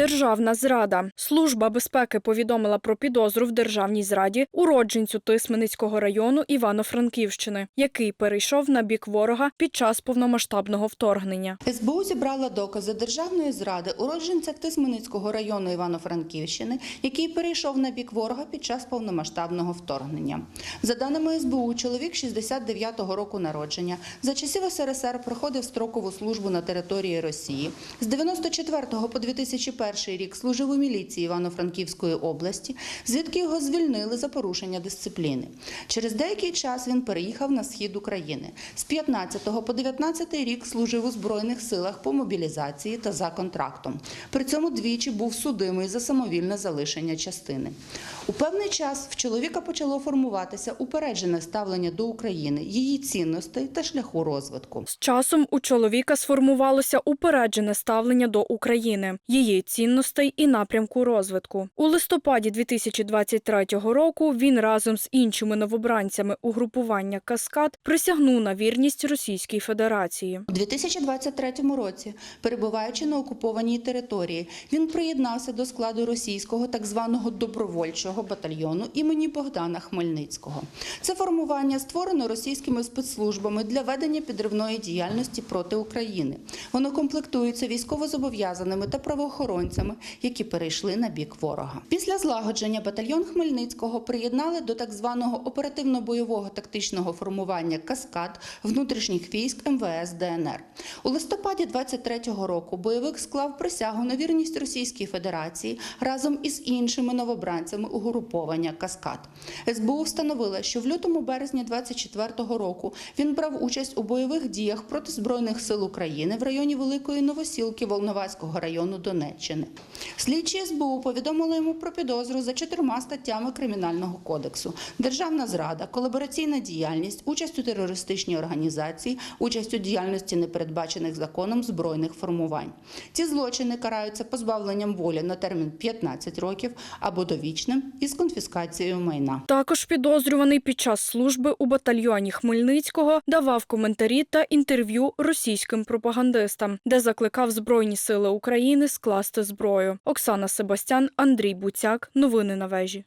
Державна зрада. Служба безпеки повідомила про підозру в державній зраді уродженцю Тисменицького району Івано-Франківщини, який перейшов на бік ворога під час повномасштабного вторгнення. СБУ зібрала докази державної зради уродженця Тисменицького району Івано-Франківщини, який перейшов на бік ворога під час повномасштабного вторгнення. За даними СБУ, чоловік 69-го року народження за часів СРСР проходив строкову службу на території Росії. З 94-го по 2001 рік служив у міліції Івано-Франківської області, звідки його звільнили за порушення дисципліни. Через деякий час він переїхав на схід України. З 15 по 19 рік служив у Збройних силах по мобілізації та за контрактом. При цьому двічі був судимий за самовільне залишення частини. У певний час в чоловіка почало формуватися упереджене ставлення до України, її цінностей та шляху розвитку. З часом у чоловіка сформувалося упереджене ставлення до України, її цінностей і напрямку розвитку. У листопаді 2023 року він разом з іншими новобранцями угрупування Каскад присягнув на вірність Російській Федерації. У 2023 році, перебуваючи на окупованій території, він приєднався до складу російського так званого добровольчого батальйону імені Богдана Хмельницького. Це формування створено російськими спецслужбами для ведення підривної діяльності проти України. Воно комплектується військовозобов'язаними та правоохоронцями, які перейшли на бік ворога. Після злагодження батальйон Хмельницького приєднали до так званого оперативно-бойового тактичного формування Каскад внутрішніх військ МВС ДНР. У листопаді 23-го року бойовик склав присягу на вірність Російській Федерації разом із іншими новобранцями угруповання Каскад. СБУ встановила, що в лютому березні 24-го року він брав участь у бойових діях проти збройних сил України в районі Великої Новосілки Волноваського району Донеччини. Слідчі СБУ повідомили йому про підозру за чотирма статтями Кримінального кодексу: державна зрада, колабораційна діяльність, участь у терористичній організації, участь у діяльності непередбачених законом збройних формувань. Ці злочини караються позбавленням волі на термін 15 років або довічним із конфіскацією майна. Також підозрюваний під час служби у батальйоні Хмельницького давав коментарі та інтерв'ю російським пропагандистам, де закликав Збройні сили України скласти зброю. Оксана Себастян, Андрій Буцяк. Новини на вежі.